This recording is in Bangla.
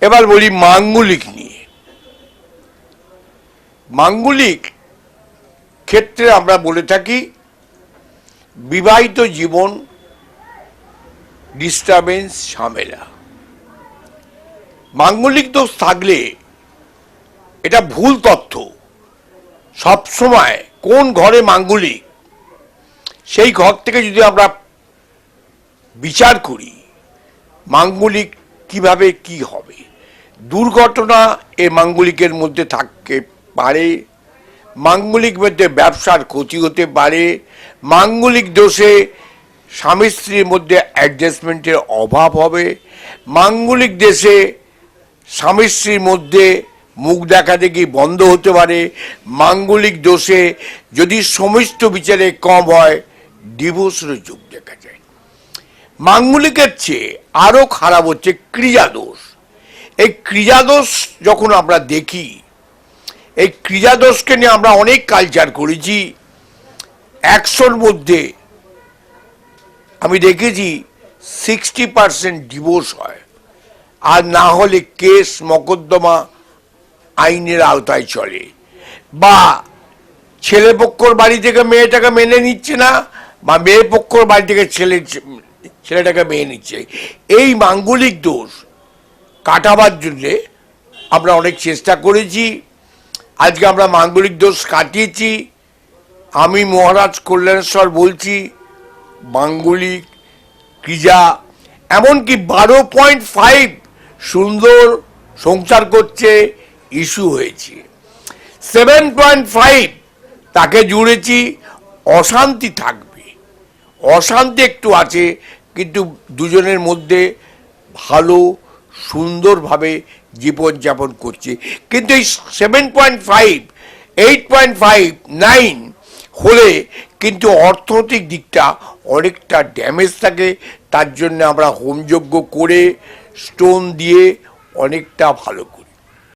এবার বলি মাঙ্গলিক নিয়ে। মাঙ্গলিক ক্ষেত্রে আমরা বলে থাকি, বিবাহিত জীবন ডিস্টারবেন্স ঝামেলা। মাঙ্গলিক দোষ থাকলে এটা ভুল তথ্য। সবসময় কোন ঘরে মাঙ্গলিক, সেই ঘর থেকে যদি আমরা বিচার করি, মাঙ্গলিক কীভাবে কি হবে? দুর্ঘটনা এ মাঙ্গলিকের মধ্যে থাকতে পারে। মাঙ্গলিক মধ্যে ব্যবসার ক্ষতি হতে পারে। মাঙ্গলিক দোষে স্বামী স্ত্রীর মধ্যে অ্যাডজাস্টমেন্টের অভাব হবে। মাঙ্গলিক দেশে স্বামী স্ত্রীর মধ্যে মুখ দেখা দেখি বন্ধ হতে পারে? মাঙ্গলিক দোষে যদি সমস্ত বিচারে কম হয় ডিভোর্সের যুগ দেখা যায়। মাঙ্গলিকের চেয়ে আরও খারাপ হচ্ছে ক্রিয়াদোষ এই ক্রিয়াদোষ যখন আমরা দেখি, এই ক্রিয়াদোষকে নিয়ে আমরা অনেক কালচার করেছি। একশোর মধ্যে আমি দেখেছি সিক্সটি পার্সেন্ট ডিভোর্স হয়। আর না হলে কেস মকদ্দমা আইনের আওতায় চলে। বা ছেলে পক্ষর বাড়ি থেকে মেয়েটাকে মেনে নিচ্ছে না, বা মেয়ে পক্ষর বাড়ি থেকে ছেলে, ছেলেটাকে মেনে নিচ্ছে। এই মাঙ্গলিক দোষ কাটাবার জন্যে আমরা অনেক চেষ্টা করেছি। আজকে আমরা মাঙ্গলিক দোষ কাটিয়েছি। আমি মহারাজ কল্যাণেশ্বর বলছি, মাঙ্গলিক ক্রিজা এমনকি বারো পয়েন্ট ফাইভ সুন্দর সংসার করছে, ইস্যু হয়েছে। সেভেন পয়েন্ট ফাইভ তাকে জুড়েছি, অশান্তি থাকবে। অশান্তি একটু আছে, কিন্তু দুজনের মধ্যে ভালো সুন্দরভাবে জীবনযাপন করছে। কিন্তু এই seven point five eight point five nine হলে কিন্তু অর্থনৈতিক দিকটা অনেকটা ড্যামেজ থাকে। তার জন্য আমরা হোমযজ্ঞ করে স্টোন দিয়ে অনেকটা ভালো করি।